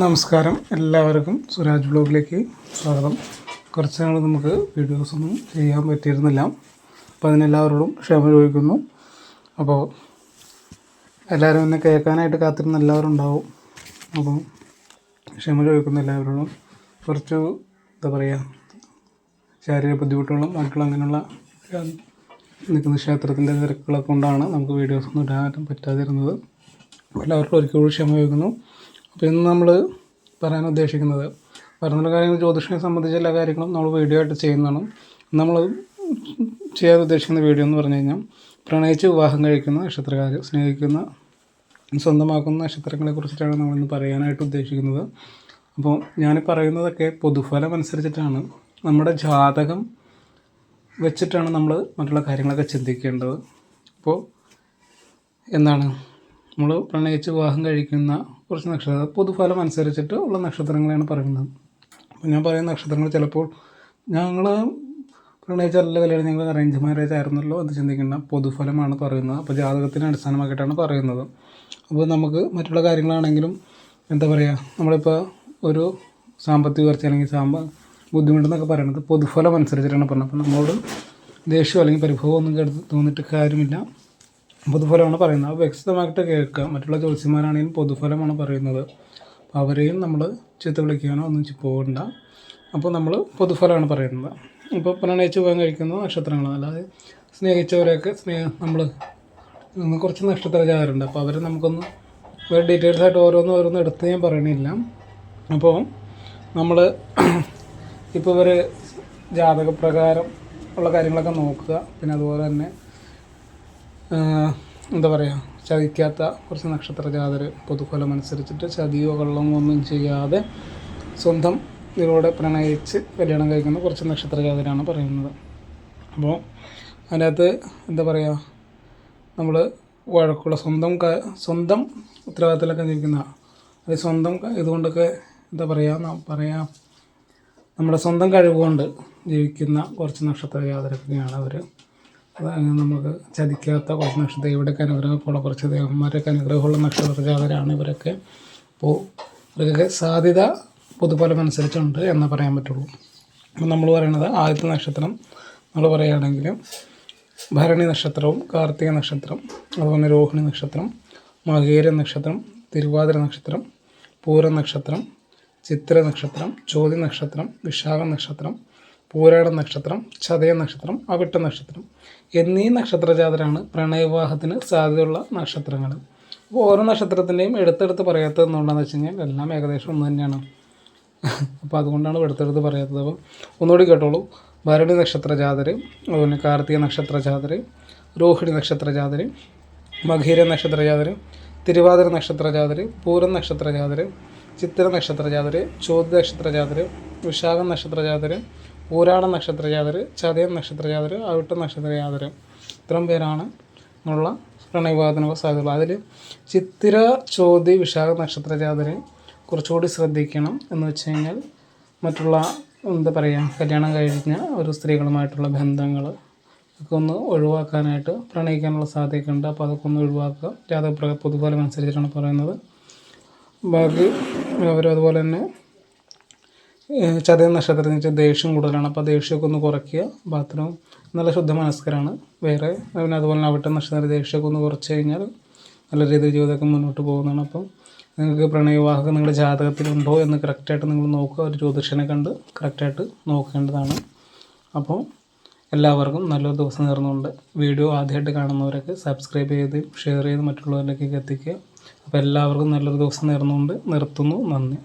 നമസ്കാരം. എല്ലാവർക്കും സുരാജ് ബ്ലോഗിലേക്ക് സ്വാഗതം. കുറച്ച് നാൾ നമുക്ക് വീഡിയോസൊന്നും ചെയ്യാൻ പറ്റിയിരുന്നില്ല. അപ്പോൾ അതിനെല്ലാവരോടും ക്ഷമ ചോദിക്കുന്നു. അപ്പോൾ എല്ലാവരും എന്നെ കേൾക്കാനായിട്ട് കാത്തിരുന്ന എല്ലാവരും ഉണ്ടാവും. അപ്പം ക്ഷമ ചോദിക്കുന്നു എല്ലാവരോടും. കുറച്ച് എന്താ പറയുക ശാരീരിക ബുദ്ധിമുട്ടുകളും മറ്റുള്ള അങ്ങനെയുള്ള നിൽക്കുന്ന ക്ഷേത്രത്തിന്റെ തിരക്കുകളൊക്കെ കൊണ്ടാണ് നമുക്ക് വീഡിയോസ് ഒന്നും പറ്റാതിരുന്നത്. എല്ലാവർക്കും ഒരിക്കലും ക്ഷമ ചോദിക്കുന്നു. അപ്പോൾ ഇന്ന് നമ്മൾ പറയാൻ ഉദ്ദേശിക്കുന്നത് പറയുന്ന കാര്യങ്ങൾ ജ്യോതിഷനെ സംബന്ധിച്ച എല്ലാ കാര്യങ്ങളും നമ്മൾ വീഡിയോ ആയിട്ട് ചെയ്യുന്നതാണ്. നമ്മൾ ചെയ്യാൻ ഉദ്ദേശിക്കുന്ന വീഡിയോ എന്ന് പറഞ്ഞു കഴിഞ്ഞാൽ പ്രണയിച്ച് വിവാഹം കഴിക്കുന്ന നക്ഷത്രക്കാർ സ്നേഹിക്കുന്ന സ്വന്തമാക്കുന്ന നക്ഷത്രങ്ങളെ കുറിച്ചിട്ടാണ് നമ്മളിന്ന് പറയാനായിട്ട് ഉദ്ദേശിക്കുന്നത്. അപ്പോൾ ഞാൻ പറയുന്നതൊക്കെ പൊതുഫലം അനുസരിച്ചിട്ടാണ് നമ്മുടെ ജാതകം വെച്ചിട്ടാണ് നമ്മൾ മറ്റുള്ള കാര്യങ്ങളൊക്കെ ചിന്തിക്കേണ്ടത്. അപ്പോൾ എന്താണ്? നമ്മൾ പ്രണയിച്ച് വിവാഹം കഴിക്കുന്ന കുറച്ച് നക്ഷത്ര പൊതുഫലം അനുസരിച്ചിട്ട് ഉള്ള നക്ഷത്രങ്ങളെയാണ് പറയുന്നത്. അപ്പോൾ ഞാൻ പറയുന്ന നക്ഷത്രങ്ങൾ ചിലപ്പോൾ ഞങ്ങൾ പ്രണയിച്ചല്ല കല്യാണം ഞങ്ങൾ അറേഞ്ച് മാരേജ് ആയിരുന്നല്ലോ എന്ന് ചിന്തിക്കേണ്ട പൊതുഫലമാണ് പറയുന്നത്. അപ്പോൾ ജാതകത്തിനെ അടിസ്ഥാനമാക്കിയിട്ടാണ് പറയുന്നത്. അപ്പോൾ നമുക്ക് മറ്റുള്ള കാര്യങ്ങളാണെങ്കിലും എന്താ പറയുക നമ്മളിപ്പോൾ ഒരു സാമ്പത്തിക ഉയർച്ച അല്ലെങ്കിൽ സാമ്പ ബുദ്ധിമുട്ടെന്നൊക്കെ പറയുന്നത് പൊതുഫലം അനുസരിച്ചിട്ടാണ് പറഞ്ഞത്. അപ്പോൾ നമ്മളോട് ദേഷ്യം അല്ലെങ്കിൽ പരിഭവം ഒന്നും തോന്നിയിട്ട് കാര്യമില്ല. പൊതുഫലമാണ് പറയുന്നത്. അപ്പോൾ വ്യക്തമായിട്ട് കേൾക്കുക. മറ്റുള്ള ജ്യോത്സ്യന്മാരാണെങ്കിലും പൊതുഫലമാണ് പറയുന്നത്. അവരെയും നമ്മൾ ചീത്ത വിളിക്കാനോ ഒന്നും പോകണ്ട. അപ്പോൾ നമ്മൾ പൊതുഫലമാണ് പറയുന്നത്. ഇപ്പോൾ പ്രണയിച്ച് പോകാൻ കഴിക്കുന്ന നക്ഷത്രങ്ങളാണ് അല്ലാതെ സ്നേഹിച്ചവരെയൊക്കെ സ്നേഹം നമ്മൾ കുറച്ച് നക്ഷത്ര ജാതരുണ്ട് അപ്പോൾ അവരെ നമുക്കൊന്ന് വേറെ ഡീറ്റെയിൽസ് ആയിട്ട് ഓരോന്ന് ഓരോന്ന് എടുത്ത് ഞാൻ പറയണില്ല. അപ്പോൾ നമ്മൾ ഇപ്പോൾ ഇവർ ജാതകപ്രകാരം ഉള്ള കാര്യങ്ങളൊക്കെ നോക്കുക. പിന്നെ അതുപോലെ തന്നെ എന്താ പറയുക ചതിക്കാത്ത കുറച്ച് നക്ഷത്ര ജാതർ പൊതുഫലം അനുസരിച്ചിട്ട് ചതിയോ കള്ളമോ ഒന്നും ചെയ്യാതെ സ്വന്തം ഇതിലൂടെ പ്രണയിച്ച് കല്യാണം കഴിക്കുന്ന കുറച്ച് നക്ഷത്ര ജാതരാണ് പറയുന്നത്. അപ്പോൾ അതിനകത്ത് എന്താ പറയുക നമ്മൾ വഴക്കുള്ള സ്വന്തം സ്വന്തം ഉത്തരവാദിത്തത്തിലൊക്കെ ജീവിക്കുന്ന അത് സ്വന്തം ഇതുകൊണ്ടൊക്കെ എന്താ പറയുക പറയാ നമ്മുടെ സ്വന്തം കഴിവുകൊണ്ട് ജീവിക്കുന്ന കുറച്ച് നക്ഷത്ര ജാതരൊക്കെയാണ് അവർ നമുക്ക് ചതിക്കാത്ത കുറച്ച് നക്ഷത്ര ഇവിടെയൊക്കെ അനുഗ്രഹമുള്ള കുറച്ച് ദേവന്മാരൊക്കെ അനുഗ്രഹമുള്ള നക്ഷത്ര ജാതരാണ് ഇവരൊക്കെ. അപ്പോൾ ഇവരൊക്കെ സാധ്യത പൊതുഫലം അനുസരിച്ചുണ്ട് എന്ന് പറയാൻ പറ്റുള്ളൂ. അപ്പം നമ്മൾ പറയുന്നത് ആദ്യത്തെ നക്ഷത്രം നമ്മൾ പറയുകയാണെങ്കിൽ ഭരണി നക്ഷത്രവും കാർത്തിക നക്ഷത്രം അതുപോലെ രോഹിണി നക്ഷത്രം മകേര നക്ഷത്രം തിരുവാതിര നക്ഷത്രം പൂര നക്ഷത്രം ചിത്ര നക്ഷത്രം ചോതി നക്ഷത്രം വിശാഖ നക്ഷത്രം പൂരാട നക്ഷത്രം ചതയ നക്ഷത്രം അവിട്ട നക്ഷത്രം എന്നീ നക്ഷത്രജാതരാണ് പ്രണയവിവാഹത്തിന് സാധ്യതയുള്ള നക്ഷത്രങ്ങൾ. അപ്പോൾ ഓരോ നക്ഷത്രത്തിന്റെയും എടുത്തെടുത്ത് പറയാത്തത് എന്തുകൊണ്ടാണെന്ന് വെച്ച് കഴിഞ്ഞാൽ എല്ലാം ഏകദേശം ഒന്ന് തന്നെയാണ്. അപ്പോൾ അതുകൊണ്ടാണ് എടുത്തെടുത്ത് പറയാത്തത്. അപ്പോൾ ഒന്നുകൂടി കേട്ടോളൂ. ഭരണി നക്ഷത്ര ജാതര് അതുപോലെ കാർത്തിക നക്ഷത്ര രോഹിണി നക്ഷത്ര ജാതര് മകീര നക്ഷത്ര തിരുവാതിര നക്ഷത്ര പൂരം നക്ഷത്ര ജാതര് ചിത്ര നക്ഷത്ര ജാതര് ചോദ്യ നക്ഷത്ര ജാതര് വിശാഖം നക്ഷത്ര പൂരാട നക്ഷത്ര ജാതര് ചതയം നക്ഷത്ര ജാതര് അവിട്ട നക്ഷത്ര ഇത്രയും പേരാണ് ഉള്ള പ്രണയവിവാഹത്തിനുള്ള സാധ്യതകൾ അതിൽ ചിത്തിര ചോതി വിശാഖ നക്ഷത്ര ജാതരെ കുറച്ചുകൂടി ശ്രദ്ധിക്കണം എന്ന് വെച്ച് കഴിഞ്ഞാൽ മറ്റുള്ള എന്താ പറയുക കല്യാണം കഴിഞ്ഞ ഒരു സ്ത്രീകളുമായിട്ടുള്ള ബന്ധങ്ങൾ ഒക്കെ ഒന്ന് ഒഴിവാക്കാനായിട്ട് പ്രണയിക്കാനുള്ള സാധ്യതയൊക്കെ ഉണ്ട്. അപ്പോൾ അതൊക്കെ ഒന്ന് ഒഴിവാക്കുക. ജാതകപ്രക പൊതുഫലം അനുസരിച്ചിട്ടാണ് പറയുന്നത്. ബാക്കി അവരും അതുപോലെ തന്നെ ചതയ നക്ഷത്രത്തിന് വെച്ചാൽ ദേഷ്യം കൂടുതലാണ്. അപ്പോൾ ദേഷ്യമൊക്കെ ഒന്ന് കുറയ്ക്കുക. ബാത്റൂം നല്ല ശുദ്ധ മനസ്കരാണ്. വേറെ പിന്നെ അതുപോലെ തന്നെ അവിട്ട നക്ഷത്ര ദേഷ്യമൊക്കെ ഒന്ന് കുറച്ച് കഴിഞ്ഞാൽ നല്ല രീതിയിൽ ജീവിതമൊക്കെ മുന്നോട്ട് പോകുന്നതാണ്. അപ്പം നിങ്ങൾക്ക് പ്രണയവിവാഹം നിങ്ങളുടെ ജാതകത്തിലുണ്ടോ എന്ന് കറക്റ്റായിട്ട് നിങ്ങൾ നോക്കുക. ഒരു ജ്യോതിഷനെ കണ്ട് കറക്റ്റായിട്ട് നോക്കേണ്ടതാണ്. അപ്പോൾ എല്ലാവർക്കും നല്ലൊരു ദിവസം നേർന്നുകൊണ്ട് വീഡിയോ ആദ്യമായിട്ട് കാണുന്നവരൊക്കെ സബ്സ്ക്രൈബ് ചെയ്ത് ഷെയർ ചെയ്ത് മറ്റുള്ളവരിലേക്കൊക്കെ എത്തിക്കുക. അപ്പോൾ എല്ലാവർക്കും നല്ലൊരു ദിവസം നേർന്നുകൊണ്ട് നിർത്തുന്നു. നന്ദി.